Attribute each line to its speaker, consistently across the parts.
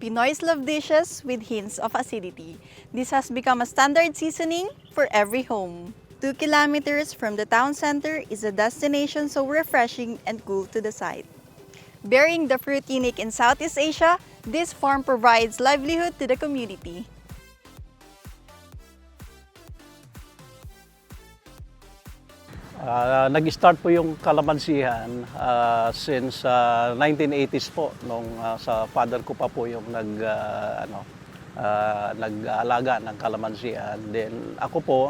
Speaker 1: Pinoy's love dishes with hints of acidity. This has become a standard seasoning for every home. Two kilometers from the town center is a destination so refreshing and cool to the sight. Bearing the fruit unique in Southeast Asia, this farm provides livelihood to the community.
Speaker 2: Ah, nag-start po yung kalamansihan ah, since ah, 1980s po nung ah, sa father ko pa po yung nag ah, ano ah, nag-aalaga ng kalamansihan. Then ako po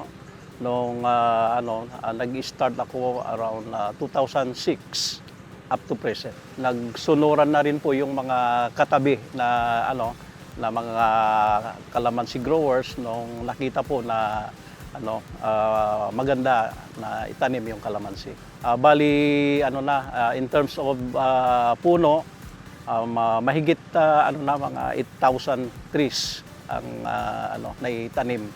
Speaker 2: nung ah, ano ah, nag-start ako around ah, 2006 up to present. Nagsunuran na rin po yung mga katabi na ano na mga kalamansi growers nung nakita po na ano ah, maganda na itanim yung kalamansi. Ah, bali ano na ah, in terms of ah, puno um, ah, mahigit ah, ano na mga 8,000 trees ang ah, ano naitanim.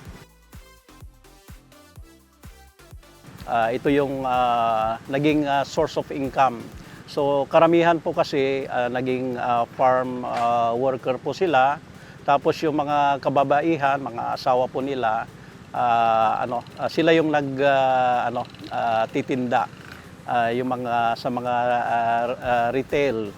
Speaker 2: Ah, ito yung ah, naging ah, source of income. So karamihan po kasi ah, naging ah, farm ah, worker po sila. Tapos yung mga kababaihan, mga asawa po nila, ah, ano, ah, sila yung nag ah, ano, ah, titinda ah, yung mga sa mga ah, ah, retail.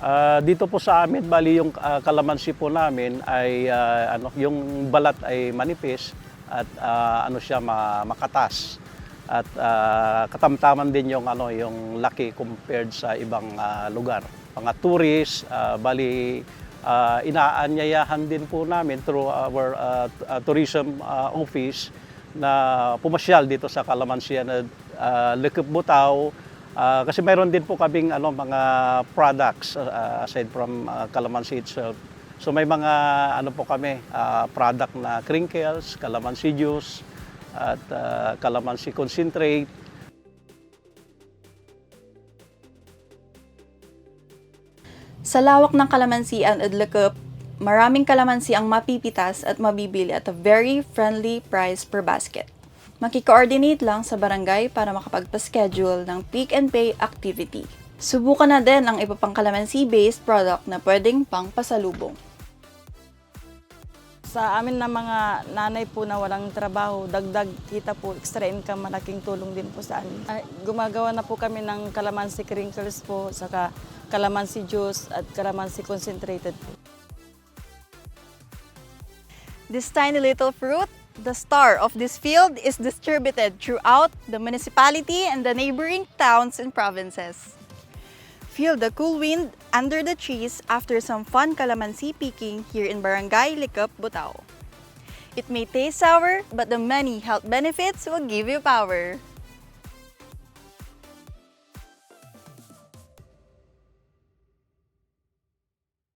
Speaker 2: Ah, dito po sa amin, bali yung ah, kalamansi po namin ay ah, ano, yung balat ay manipis at ah, ano siya ma- makatas at ah, katamtaman din yung ano yung laki compared sa ibang ah, lugar. Mga tourists, ah, bali ah, inaanyayahan din po namin through our ah, tourism ah, office na pumasyal dito sa Kalamansian na uh, Lekep Butaw Ah, kasi mayroon din po kaming ano mga products ah, aside from ah, calamansi itself. So may mga ano po kami ah, product na crinkles, calamansi juice at ah, calamansi concentrate.
Speaker 1: Sa lawak ng kalamansian at Lekep, maraming kalamansi ang mapipitas at mabibili at a very friendly price per basket. Makikoordinate lang sa barangay para makapagpa-schedule ng pick and pay activity. Subukan na din ang iba pang kalamansi-based product na pwedeng pang pasalubong.
Speaker 3: Sa amin na mga nanay po na walang trabaho, dagdag kita po, extra income, malaking tulong din po sa amin. Ay, Gumagawa na po kami ng calamansi crinkles po, saka calamansi juice at calamansi concentrated.
Speaker 1: This tiny little fruit, the star of this field, is distributed throughout the municipality and the neighboring towns and provinces. Feel the cool wind under the trees after some fun calamansi picking here in Barangay Likop, Butao. It may taste sour, but the many health benefits will give you power.